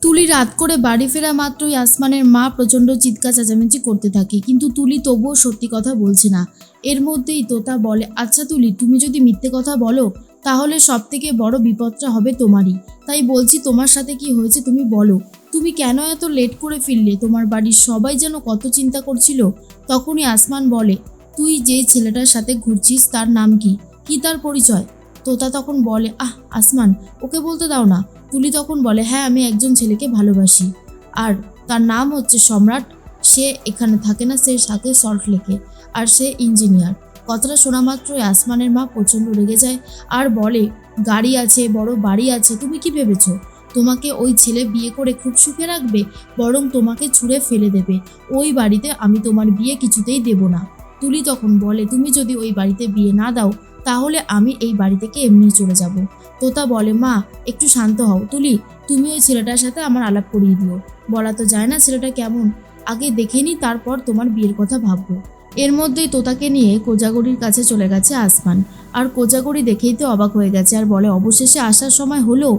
তুলি রাত করে বাড়ি ফেরা মাত্রই আসমানের মা প্রচণ্ড চিৎকার চেঁচামেচি করতে থাকে। কিন্তু তুলি তবুও সত্যি কথা বলছে না। এর মধ্যেই তোতা বলে আচ্ছা তুলি, তুমি যদি মিথ্যে কথা বলো, তাহলে সব থেকে বড় বিপদটা হবে তোমারই। তাই বলছি, তোমার সাথে কি হয়েছে তুমি বলো। তুমি কেন এত লেট করে ফিরলে? তোমার বাড়ির সবাই যেন কত চিন্তা করছিল। তখনই আসমান বলে, তুই যে ছেলেটার সাথে ঘুরছিস, তার নাম কি? কি তার পরিচয়? তোতা তখন বলে, আহ, আসমান, ওকে বলতে দাও না। তুলি তখন বলে হ্যাঁ আমি একজন ছেলেকে ভালোবাসি। আর তার নাম হচ্ছে সম্রাট। সে এখানে থাকে না, সে থাকে সল্ট লেকে। আর সে ইঞ্জিনিয়ার। কথাটা শোনা মাত্রই আসমানের মা প্রচণ্ড রেগে যায় আর বলে, গাড়ি আছে, বড় বাড়ি আছে, তুমি কি ভেবেছো? তোমাকে ওই ছেলে বিয়ে করে খুব সুখে রাখবে, বরং তোমাকে ছুঁড়ে ফেলে দেবে। ওই বাড়িতে আমি তোমার বিয়ে কিছুতেই দেব না। তুলি তখন বলে, তুমি যদি ওই বাড়িতে বিয়ে না দাও, তাহলে আমি এই বাড়ি থেকে এমনি চলে যাব? তোতা বলে, মা, একটু শান্ত হও। তুলি, তুমি ওই ছেলেটার সাথে আমার আলাপ করিয়ে দিও। বলা তো যায় না ছেলেটা কেমন। আগে দেখে নি, তারপর তোমার বিয়ের কথা ভাববো। এর মধ্যেই তোতাকে নিয়ে কোজাগরির কাছে চলে গেছে আসমান। আর কোজাগরি দেখেই তো অবাক হয়ে গেছে আর বলে, অবশেষে আসার সময় হলো?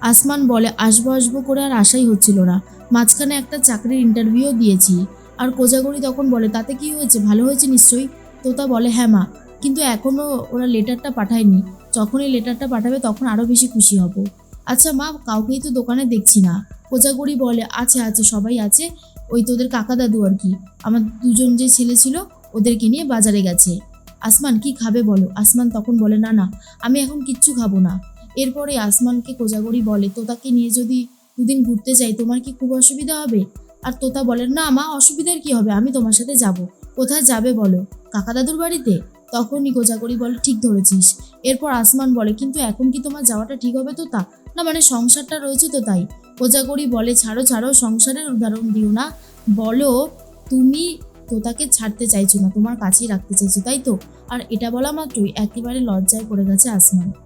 আসমান বলে, আসব আসব করে আর আশাই হচ্ছিল না। মাঝখানে একটা চাকরির ইন্টারভিউ দিয়েছি। আর কোজাগরি তখন বলে, তাতে কি হয়েছে? ভালো হয়েছে নিশ্চয়ই? তোতা বলে হ্যাঁ মা। কিন্তু এখনও ওরা লেটারটা পাঠায়নি। যখনই লেটারটা পাঠাবে তখন আরও বেশি খুশি হব। আচ্ছা মা, কাউকেই তো দোকানে দেখছি না। কোজাগরি বলে, আছে আছে, সবাই আছে। ওই তোদের কাকা দাদু আর কি। আমার দুজন যে ছেলে ছিল, ওদেরকে নিয়ে বাজারে গেছে। আসমান, কি খাবে বলো? আসমান তখন বলে, না না, আমি এখন কিচ্ছু খাব না। এরপরে আসমানকে কোজাগরি বলে, তোতাকে নিয়ে যদি দুদিন ঘুরতে যাই, তোমার কি খুব অসুবিধা হবে? আর তোতা বলে, না, মা, অসুবিধার কি হবে? আমি তোমার সাথে যাব। কোথায় যাবে বলো? কাকা দাদুর বাড়িতে? তখনই গোজাগরি বলে, ঠিক ধরেছিস। এরপর আসমান বলে, কিন্তু এখন কি তোমার যাওয়াটা ঠিক হবে তো তা? না মানে সংসারটা রয়েছে তো তাই। গোজাগরি বলে, ছাড়ো ছাড়ো, সংসারের উদাহরণ দিও না। বলো, তুমি তোতাকে ছাড়তে চাইছো না, তোমার কাছেই রাখতে চাইছো, তাই তো? আর এটা বলা মাত্রই একেবারে লজ্জায় পড়ে গেছে আসমান।